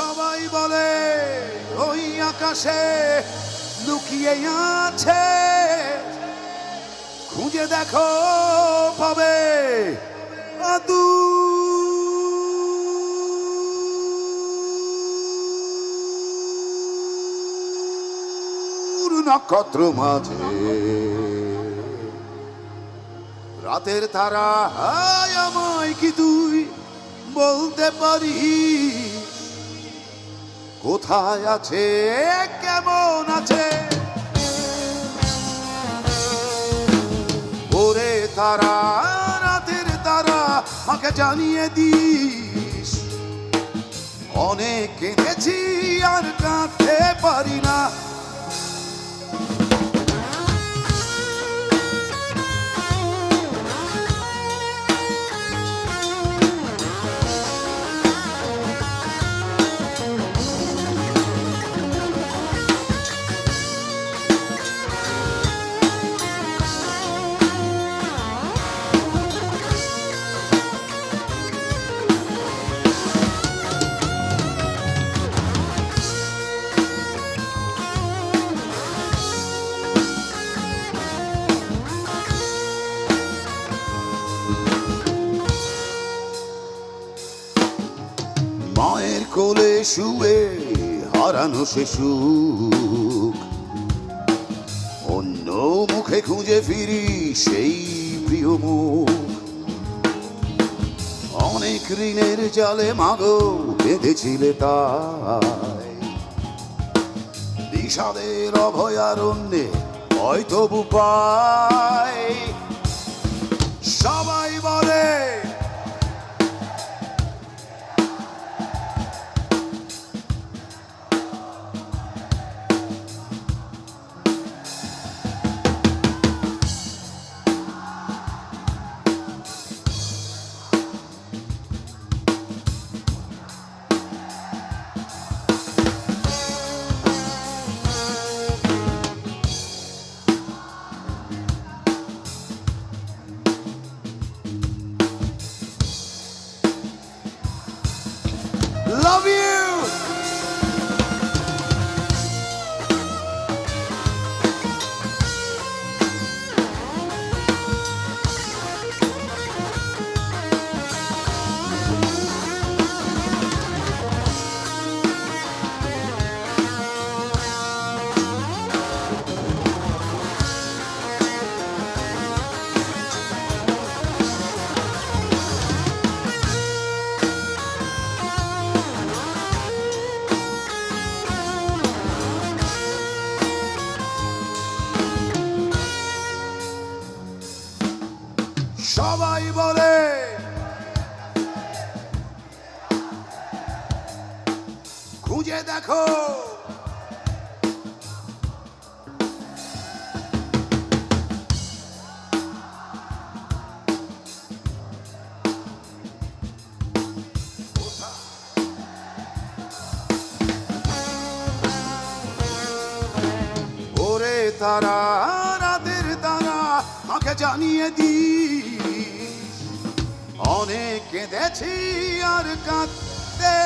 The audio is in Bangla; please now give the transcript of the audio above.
সবাই বলে, ওই আকাশে লুকিয়ে আছে। খুঁজে দেখো পাবে আদু। নক্ষত্র মাঝে। রাতের তারা, হায় আমায় কি তুই বলতে পারিস? কোথায় আছে? কেমন আছে? ওরে তারা, রাতের তারা আমাকে জানিয়ে দিস। অনেক কেঁদেছি আর কাঁদতে পারি না। শুয়ে হারানো সে সুখ অন্য মুখে খুঁজে ফিরি সেই প্রিয় মুখ। অনেক ঋণের জালে মাগো বেঁধেছিলে তাই। বিষাদের অভয়ারণ্যে হয়তো পাই। সবাই বলে খুঁজে দেখো। তারা রাতের জানিয়ে দিস। অনেক কেঁদেছি আর কাঁদতে।